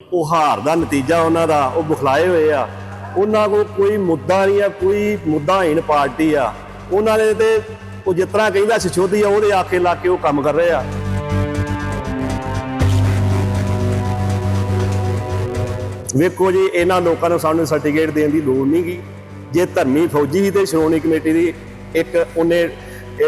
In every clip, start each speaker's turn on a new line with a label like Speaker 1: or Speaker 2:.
Speaker 1: ਉਹ ਹਾਰ ਦਾ ਨਤੀਜਾ ਉਹਨਾਂ ਦਾ, ਉਹ ਬੁਖਲਾਏ ਹੋਏ ਆ। ਉਹਨਾਂ ਕੋਲ ਕੋਈ ਮੁੱਦਾ ਨਹੀਂ ਆ, ਕੋਈ ਮੁੱਦਾਹੀਣ ਪਾਰਟੀ ਆ। ਉਹਨਾਂ ਨੇ ਤੇ ਉਹ ਜਿਸ ਤਰ੍ਹਾਂ ਕਹਿੰਦਾ ਸਿਛੋਦੀ ਆ, ਉਹਦੇ ਆਖੇ ਲਾ ਕੇ ਉਹ ਕੰਮ ਕਰ ਰਹੇ ਆ। ਵੇਖੋ ਜੀ, ਇਹਨਾਂ ਲੋਕਾਂ ਨੂੰ ਸਾਨੂੰ ਸਰਟੀਫਿਕੇਟ ਦੇਣ ਦੀ ਲੋੜ ਨਹੀਂਗੀ ਜੇ ਧਰਮੀ ਫੌਜੀ ਸੀ ਤੇ ਸ਼੍ਰੋਮਣੀ ਕਮੇਟੀ ਦੀ ਇੱਕ ਉਹਨੇ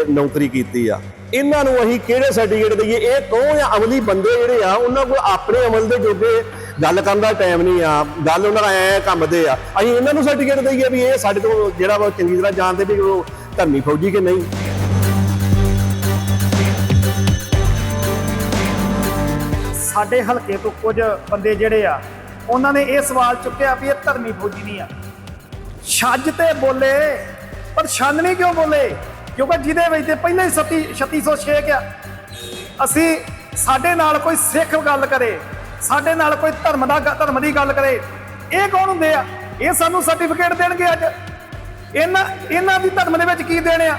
Speaker 1: ਨੌਕਰੀ ਕੀਤੀ ਆ। ਇਹਨਾਂ ਨੂੰ ਅਸੀਂ ਕਿਹੜੇ ਸਰਟੀਫਿਕੇਟ ਦਈਏ? ਇਹ ਕੌਣ ਆ? ਅਮਲੀ ਬੰਦੇ ਜਿਹੜੇ ਆ, ਉਹਨਾਂ ਕੋਲ ਆਪਣੇ ਅਮਲ ਦੇ ਜੋਗੇ ਗੱਲ ਕਰਨ ਦਾ ਟਾਈਮ ਨਹੀਂ ਆ, ਗੱਲ ਉਹਨਾਂ ਦਾ ਐ ਕੰਮ ਦੇ ਆ। ਅਸੀਂ ਇਹਨਾਂ ਨੂੰ ਸਰਟੀਫਿਕੇਟ ਦਈਏ ਵੀ ਇਹ ਸਾਡੇ ਤੋਂ ਜਿਹੜਾ ਵਾ ਉਹ ਚੰਗੀ ਤਰ੍ਹਾਂ ਜਾਣਦੇ ਵੀ ਉਹ ਧਰਮੀ ਫੌਜੀ ਕਿ ਨਹੀਂ।
Speaker 2: ਸਾਡੇ ਹਲਕੇ ਤੋਂ ਕੁਝ ਬੰਦੇ ਜਿਹੜੇ ਆ, ਉਹਨਾਂ ਨੇ ਇਹ ਸਵਾਲ ਚੁੱਕਿਆ ਵੀ ਇਹ ਧਰਮੀ ਫੌਜੀ ਨਹੀਂ ਆ। ਛੱਜ ਤੇ ਬੋਲੇ, ਪਰ ਛਾਨਣੀ ਕਿਉਂ ਬੋਲੇ? ਕਿਉਂਕਿ ਜਿਹਦੇ ਵਿੱਚ ਤੇ ਪਹਿਲਾਂ ਹੀ 37 3606 ਆ ਅਸੀਂ ਸਾਡੇ ਨਾਲ ਕੋਈ ਸਿੱਖ ਗੱਲ ਕਰੇ ਸਾਡੇ ਨਾਲ ਕੋਈ ਧਰਮ ਦਾ ਧਰਮ ਦੀ ਗੱਲ ਕਰੇ। ਇਹ ਕੌਣ ਹੁੰਦੇ ਆ? ਇਹ ਸਾਨੂੰ ਸਰਟੀਫਿਕੇਟ ਦੇਣਗੇ ਅੱਜ। ਇਹਨਾਂ ਇਹਨਾਂ ਦੀ ਧਰਮ ਦੇ ਵਿੱਚ ਕੀ ਦੇਣੇ ਆ?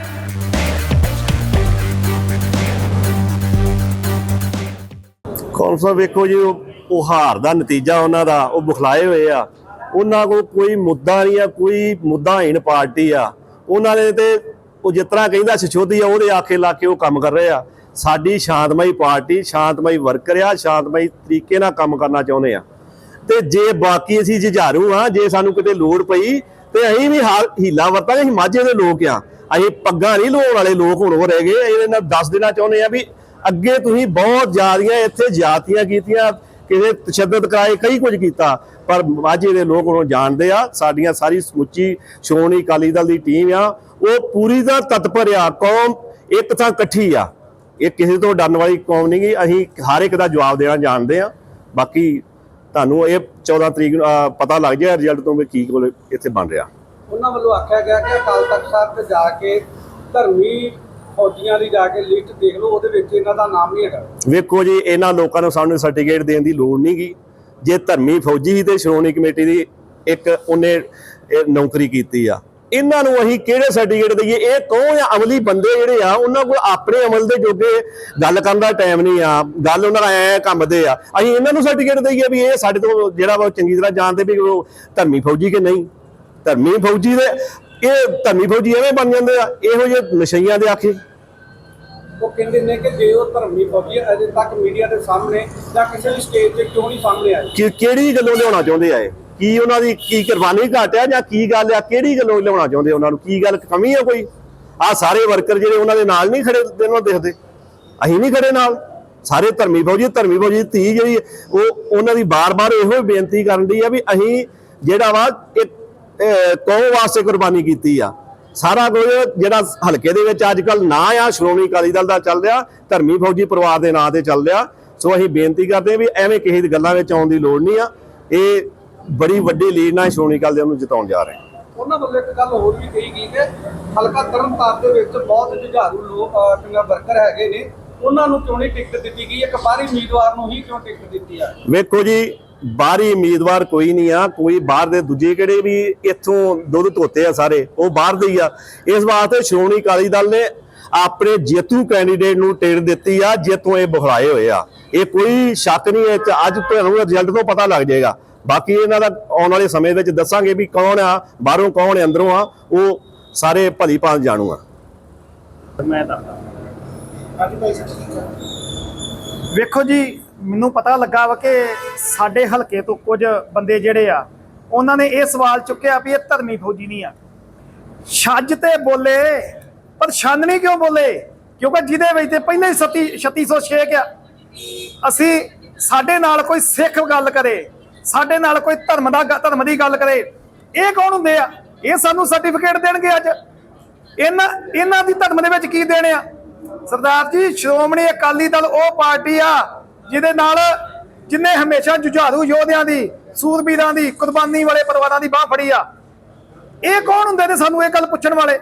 Speaker 1: ਕੌਨਸਲ ਵੇਖੋ ਜੀ, ਉਹ ਉਹ ਹਾਰ ਦਾ ਨਤੀਜਾ ਉਹਨਾਂ ਦਾ, ਉਹ ਬੁਖਲਾਏ ਹੋਏ ਆ। ਉਹਨਾਂ ਕੋਲ ਕੋਈ ਮੁੱਦਾ ਨਹੀਂ ਆ, ਕੋਈ ਮੁੱਦਾਹੀਣ ਪਾਰਟੀ ਆ। ਉਹਨਾਂ ਨੇ ਤੇ ਉਹ ਜਿਸ ਤਰ੍ਹਾਂ ਕਹਿੰਦਾ ਸਿਛੋਦੀ ਆ, ਉਹਦੇ ਆਖੇ ਲਾ ਕੇ ਉਹ ਕੰਮ ਕਰ ਰਹੇ ਆ। ਸਾਡੀ ਸ਼ਾਂਤਮਈ ਪਾਰਟੀ, ਸ਼ਾਂਤਮਈ ਵਰਕਰ ਆ, ਸ਼ਾਂਤਮਈ ਤਰੀਕੇ ਨਾਲ ਕੰਮ ਕਰਨਾ ਚਾਹੁੰਦੇ ਆ। ਤੇ ਜੇ ਬਾਕੀ ਅਸੀਂ ਜੁਝਾਰੂ ਆ, ਜੇ ਸਾਨੂੰ ਕਿਤੇ ਲੋੜ ਪਈ, ਤੇ ਅਸੀਂ ਵੀ ਹਾਲ ਹੀਲਾ ਵਰਤਾਂਗੇ, ਅਸੀਂ ਮਾਝੇ ਦੇ ਲੋਕ ਆ। ਅਸੀਂ ਪੱਗਾਂ ਨਹੀਂ ਲੋਣ ਵਾਲੇ ਲੋਕ ਹੁਣ ਹੋ ਰਹਿ ਗਏ ਇਹਦੇ ਨਾਲ ਦੱਸ ਦੇਣਾ ਚਾਹੁੰਦੇ ਆ ਵੀ ਅੱਗੇ ਤੁਸੀਂ ਬਹੁਤ ਜ਼ਿਆਦੀਆਂ ਇੱਥੇ ਜਾਤੀਆਂ ਕੀਤੀਆਂ, ਕਿਸੇ ਤਸ਼ੱਦਦ ਕਰਾਏ, ਕਈ ਕੁਝ ਕੀਤਾ, ਪਰ ਮਾਝੇ ਦੇ ਲੋਕ ਹੁਣ ਜਾਣਦੇ ਆ, ਸਾਡੀਆਂ ਸਾਰੀ ਸਮੁੱਚੀ ਸ਼੍ਰੋਮਣੀ ਅਕਾਲੀ ਦਲ ਦੀ ਟੀਮ ਆ, ਉਹ ਪੂਰੀ ਦਾ ਤਤਪਰ ਆ, ਕੌਮ ਇੱਕ ਥਾਂ ਇਕੱਠੀ ਆ। ਇਹ ਕਿਸੇ ਤੋਂ ਡਰਨ ਵਾਲੀ ਕੌਮ ਨਹੀਂ ਗੀ। ਅਸੀਂ ਹਰ ਇੱਕ ਦਾ ਜਵਾਬ ਦੇਣਾ ਜਾਣਦੇ ਆ ਬਾਕੀ ਤੁਹਾਨੂੰ ਇਹ 14 ਤਰੀਕ ਨੂੰ ਅਹ, ਪਤਾ ਲੱਗ ਜਾਏ ਰਿਜ਼ਲਟ ਤੋਂ ਵੀ ਕੀ ਕੋਲ ਇੱਥੇ ਬਣ ਰਿਹਾ।
Speaker 3: ਉਹਨਾਂ ਵੱਲੋਂ ਆਖਿਆ ਗਿਆ ਕਿ ਅਕਾਲ ਤਖਤ ਸਾਹਿਬ ਤੇ ਜਾ ਕੇ ਧਰਮੀ ਫੌਜੀਆਂ ਦੀ ਜਾ ਕੇ ਲਿਸਟ ਦੇਖ ਲਓ ਉਹਦੇ ਵਿੱਚ ਇਹਨਾਂ ਦਾ ਨਾਮ ਨਹੀਂ ਹੈਗਾ।
Speaker 1: ਵੇਖੋ ਜੀ ਇਹਨਾਂ ਲੋਕਾਂ ਨੂੰ ਸਾਨੂੰ ਸਰਟੀਫਿਕੇਟ ਦੇਣ ਦੀ ਲੋੜ ਨਹੀਂਗੀ ਜੇ ਧਰਮੀ ਫੌਜੀ ਸੀ ਤੇ ਸ਼੍ਰੋਮਣੀ ਕਮੇਟੀ ਦੀ ਇੱਕ ਉਹਨੇ ਇਹ ਨੌਕਰੀ ਕੀਤੀ ਆ। ਇਹਨਾਂ ਨੂੰ ਅਸੀਂ ਕਿਹੜੇ ਸਰਟੀਫਿਕੇਟ ਦਈਏ? ਇਹ ਕੌਣ ਆ? ਅਮਲੀ ਬੰਦੇ ਜਿਹੜੇ ਆ ਉਹਨਾਂ ਕੋਲ ਆਪਣੇ ਅਮਲ ਦੇ ਜੋਗੇ ਗੱਲ ਕਰਨ ਦਾ ਟਾਈਮ ਨਹੀਂ ਆ। ਗੱਲ ਉਹਨਾਂ ਦਾ ਐ ਕੰਮ ਦੇ ਆ। ਅਸੀਂ ਇਹਨਾਂ ਨੂੰ ਸਰਟੀਫਿਕੇਟ ਦਈਏ ਵੀ ਇਹ ਸਾਡੇ ਤੋਂ ਜਿਹੜਾ ਵਾ ਚੰਗੀ ਤਰ੍ਹਾਂ ਜਾਣਦੇ ਵੀ ਉਹ ਧਰਮੀ ਫੌਜੀ ਕਿ ਨਹੀਂ। ਧਰਮੀ ਫੌਜੀ ਦੇ ਇਹ ਧਰਮੀ ਫੌਜੀ ਐਵੇਂ ਬਣ ਜਾਂਦੇ ਆ। ਇਹੋ ਜਿਹੇ ਨਸ਼ਈਆਂ ਦੇ ਆਖੇ।
Speaker 3: ਉਹ ਕਹਿੰਦੇ ਨੇ ਕਿ ਜੇ ਉਹ ਧਰਮੀ ਫੌਜੀ ਅਜੇ ਤੱਕ ਮੀਡੀਆ ਦੇ ਸਾਹਮਣੇ ਜਾਂ ਕਿਸੇ ਵੀ ਸਟੇਜ ਤੇ ਕਿਉਂ ਨਹੀਂ ਸਾਹਮਣੇ ਆਏ?
Speaker 1: ਕਿ ਕਿਹੜੀ ਗੱਲੋਂ ਲਿਆਉਣਾ ਚਾਹੁੰਦੇ ਆ ਇਹ? ਕੀ ਉਹਨਾਂ ਦੀ ਕੀ ਕੁਰਬਾਨੀ ਘੱਟ ਆ ਜਾਂ ਕੀ ਗੱਲ ਆ? ਕਿਹੜੀ ਗੱਲੋਂ ਲਿਆਉਣਾ ਚਾਹੁੰਦੇ ਉਹਨਾਂ ਨੂੰ? ਕੀ ਗੱਲ ਕਮੀ ਆ ਕੋਈ? ਆ ਸਾਰੇ ਵਰਕਰ ਜਿਹੜੇ ਉਹਨਾਂ ਦੇ ਨਾਲ ਨਹੀਂ ਖੜੇ ਤੈਨੂੰ ਦਿਖਦੇ। ਅਸੀਂ ਨਹੀਂ ਖੜੇ ਨਾਲ। ਸਾਰੇ ਧਰਮੀ ਫੌਜੀ ਧਰਮੀ ਫੌਜੀ ਧੀ ਜਿਹੜੀ ਉਹ ਉਹਨਾਂ ਦੀ ਬਾਰ-ਬਾਰ ਇਹੋ ਹੀ ਬੇਨਤੀ ਕਰਨ ਦੀ ਆ ਵੀ ਅਸੀਂ ਜਿਹੜਾ ਵਾ ਇੱਕ ਅਹ, ਕੌਮ ਵਾਸਤੇ ਕੁਰਬਾਨੀ ਕੀਤੀ ਆ। ਸਾਰਾ ਕੁਝ ਜਿਹੜਾ ਹਲਕੇ ਦੇ ਵਿੱਚ ਅੱਜ ਕੱਲ ਨਾ ਆ ਸ਼੍ਰੋਮਣੀ ਅਕਾਲੀ ਦਲ ਦਾ ਚੱਲ ਰਿਹਾ ਧਰਮੀ ਫੌਜੀ ਪਰਿਵਾਰ ਦੇ ਨਾਂ ਤੇ ਚੱਲ ਰਿਹਾ। ਸੋ ਅਸੀਂ ਬੇਨਤੀ ਕਰਦੇ ਹਾਂ ਵੀ ਐਵੇਂ ਕਿਸੇ ਦੀ ਗੱਲਾਂ ਵਿੱਚ ਆਉਣ ਦੀ ਲੋੜ ਨਹੀਂ ਆ। ਇਹ ਬੜੀ ਵੱਡੀ ਲੀਡ ਨਾਲ ਸ਼੍ਰੋਮਣੀ ਅਕਾਲੀ ਦਲ ਨੂੰ ਜਿਤਾਉਣ ਜਾ ਰਹੇ
Speaker 3: ਉਹਨਾਂ ਵੱਲੋਂ ਇੱਕ ਗੱਲ ਹੋਰ ਵੀ ਕਹੀ ਗਈ ਕਿ ਹਲਕਾ ਤਰਨਤਾਰਨ ਦੇ ਵਿੱਚ ਬਹੁਤ ਜੁਝਾਰੂ ਲੋਕ ਕਿੰਨਾ ਵਰਕਰ ਹੈਗੇ ਨੇ। ਉਹਨਾਂ ਨੂੰ ਕਿਉਂ ਨਹੀਂ ਟਿਕਟ ਦਿੱਤੀ ਗਈ? ਇੱਕ ਬਾਹਰੀ ਉਮੀਦਵਾਰ ਨੂੰ ਹੀ ਕਿਉਂ ਟਿਕਟ ਦਿੱਤੀ ਆ?
Speaker 1: ਵੇਖੋ ਜੀ ਬਾਹਰੀ ਉਮੀਦਵਾਰ ਕੋਈ ਨਹੀਂ ਆ ਕੋਈ ਬਾਹਰ ਦੇ ਦੂਜੇ ਕਿਹੜੇ ਵੀ ਇੱਥੋਂ ਦੁੱਧ ਧੋਤੇ ਆ ਸਾਰੇ ਉਹ ਬਾਹਰ ਦੇ ਹੀ ਆ। ਇਸ ਵਾਸਤੇ ਸ਼੍ਰੋਮਣੀ ਅਕਾਲੀ ਦਲ ਨੇ ਆਪਣੇ ਜੇਤੂ ਕੈਂਡੀਡੇਟ ਨੂੰ ਟਿਕਟ ਦਿੱਤੀ ਆ, ਜਿੱਥੋਂ ਇਹ ਬੁਖਲਾਏ ਹੋਏ ਆ। ਇਹ ਕੋਈ ਸ਼ੱਕ ਨਹੀਂ ਹੈ ਕਿ ਅੱਜ ਤੁਹਾਨੂੰ ਰਿਜ਼ਲਟ ਤੋਂ ਪਤਾ ਲੱਗ ਜਾਏਗਾ। ਬਾਕੀ ਇਹਨਾਂ ਦਾ ਆਉਣ ਵਾਲੇ ਸਮੇਂ ਵਿੱਚ ਦੱਸਾਂਗੇ ਵੀ ਕੌਣ ਆ, ਬਾਹਰੋਂ ਕੌਣ ਹੈ ਅੰਦਰੋਂ ਆ, ਉਹ ਸਾਰੇ ਭਲੀ ਭਾਂਤ ਜਾਣੂ ਆ।
Speaker 2: ਮੈਂ ਵੇਖੋ ਜੀ, ਮੈਨੂੰ ਪਤਾ ਲੱਗਾ ਵਾ ਕਿ ਸਾਡੇ ਹਲਕੇ ਤੋਂ ਕੁਝ ਬੰਦੇ ਜਿਹੜੇ ਆ, ਉਹਨਾਂ ਨੇ ਇਹ ਸਵਾਲ ਚੁੱਕਿਆ ਵੀ ਇਹ ਧਰਮੀ ਫੌਜੀ ਨਹੀਂ ਆ। ਛੱਜ ਤੇ ਬੋਲੇ ਪਰ ਛਾਨਣੀ ਕਿਉਂ ਬੋਲੇ? ਕਿਉਂਕਿ ਜਿਹਦੇ ਵਿੱਚ ਤੇ ਪਹਿਲਾਂ ਹੀ 37 3606 ਆ ਅਸੀਂ ਸਾਡੇ ਨਾਲ ਕੋਈ ਸਿੱਖ ਗੱਲ ਕਰੇ, ਸਾਡੇ ਨਾਲ ਕੋਈ ਧਰਮ ਦਾ ਧਰਮ ਦੀ ਗੱਲ ਕਰੇ, ਇਹ ਕੌਣ ਹੁੰਦੇ ਆ? ਇਹ ਸਾਨੂੰ ਸਰਟੀਫਿਕੇਟ ਦੇਣਗੇ ਅੱਜ। ਇਹਨਾਂ ਇਹਨਾਂ ਦੀ ਧਰਮ ਦੇ ਵਿੱਚ ਕੀ ਦੇਣੇ ਆ? ਸਰਦਾਰ ਜੀ, ਸ਼੍ਰੋਮਣੀ ਅਕਾਲੀ ਦਲ ਉਹ ਪਾਰਟੀ ਆ, ਜਿਹਦੇ ਨਾਲ ਜਿਨੇ ਹਮੇਸ਼ਾ ਜੁਝਾਰੂ ਯੋਧਿਆਂ ਦੀ, ਸੂਰਬੀਰਾਂ ਦੀ, ਕੁਰਬਾਨੀ ਵਾਲੇ ਪਰਿਵਾਰਾਂ ਦੀ ਬਾਹ ਫੜੀ ਆ। ਇਹ ਕੌਣ ਹੁੰਦੇ ਨੇ ਸਾਨੂੰ ਇਹ ਗੱਲ ਪੁੱਛਣ ਵਾਲੇ?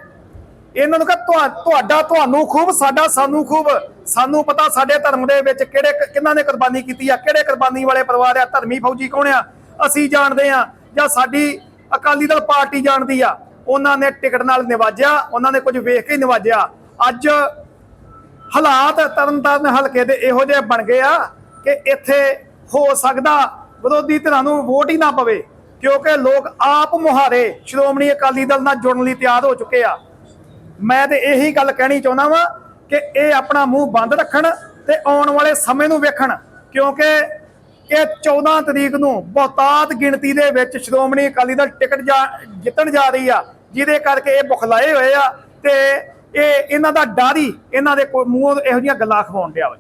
Speaker 2: ਇਹਨਾਂ ਨੂੰ ਕਹ ਤੁਹਾਡਾ, ਤੁਹਾਨੂੰ ਖੂਬ, ਸਾਡਾ ਸਾਨੂੰ ਖੂਬ। ਸਾਨੂੰ ਪਤਾ ਸਾਡੇ ਧਰਮ ਦੇ ਵਿੱਚ ਕਿਹੜੇ ਕਿਹਨਾਂ ਨੇ ਕੁਰਬਾਨੀ ਕੀਤੀ ਆ, ਕਿਹੜੇ ਕੁਰਬਾਨੀ ਵਾਲੇ ਪਰਿਵਾਰ ਆ, ਧਰਮੀ ਫੌਜੀ ਕੌਣ ਆ, ਅਸੀਂ ਜਾਣਦੇ ਆ, ਜਾਂ ਸਾਡੀ ਅਕਾਲੀ ਦਲ ਪਾਰਟੀ ਜਾਣਦੀ ਆ। ਉਹਨਾਂ ਨੇ ਟਿਕਟ ਨਾਲ ਨਿਵਾਜਿਆ, ਉਹਨਾਂ ਨੇ ਕੁਝ ਵੇਖ ਕੇ ਨਿਵਾਜਿਆ। ਅੱਜ ਹਾਲਾਤ ਤਰਨਤਾਰਨ ਹਲਕੇ ਦੇ ਇਹੋ ਜਿਹੇ ਬਣ ਗਏ ਆ ਕਿ ਇੱਥੇ ਹੋ ਸਕਦਾ ਵਿਰੋਧੀ ਧਿਰਾਂ ਨੂੰ ਵੋਟ ਹੀ ਨਾ ਪਵੇ, ਕਿਉਂਕਿ ਲੋਕ ਆਪ ਮੁਹਾਰੇ ਸ਼੍ਰੋਮਣੀ ਅਕਾਲੀ ਦਲ ਨਾਲ ਜੁੜਨ ਲਈ ਤਿਆਰ ਹੋ ਚੁੱਕੇ ਆ। ਮੈਂ ਤੇ ਇਹੀ ਗੱਲ ਕਹਿਣੀ ਚਾਹੁੰਦਾ ਵਾਂ ਕਿ ਇਹ ਆਪਣਾ ਮੂੰਹ ਬੰਦ ਰੱਖਣ ਤੇ ਆਉਣ ਵਾਲੇ ਸਮੇਂ ਨੂੰ ਵੇਖਣ, ਕਿਉਂਕਿ ਇਹ 14 ਤਰੀਕ ਨੂੰ ਬਹੁਤਾਤ ਗਿਣਤੀ ਦੇ ਵਿੱਚ ਸ਼੍ਰੋਮਣੀ ਅਕਾਲੀ ਦਲ ਟਿਕਟ ਜਾ, ਜਿੱਤਣ ਜਾ ਰਹੀ ਆ, ਜਿਹਦੇ ਕਰਕੇ ਇਹ ਬੁਖਲਾਏ ਹੋਏ ਆ ਤੇ ਇਹ ਇਹਨਾਂ ਦਾ ਡਾਰੀ ਇਹਨਾਂ ਦੇ ਕੋਲ ਮੂੰਹੋਂ ਇਹੋ ਜਿਹੀਆਂ ਗੱਲਾਂ ਖਵਾਉਣ ਡਿਆ ਵਾ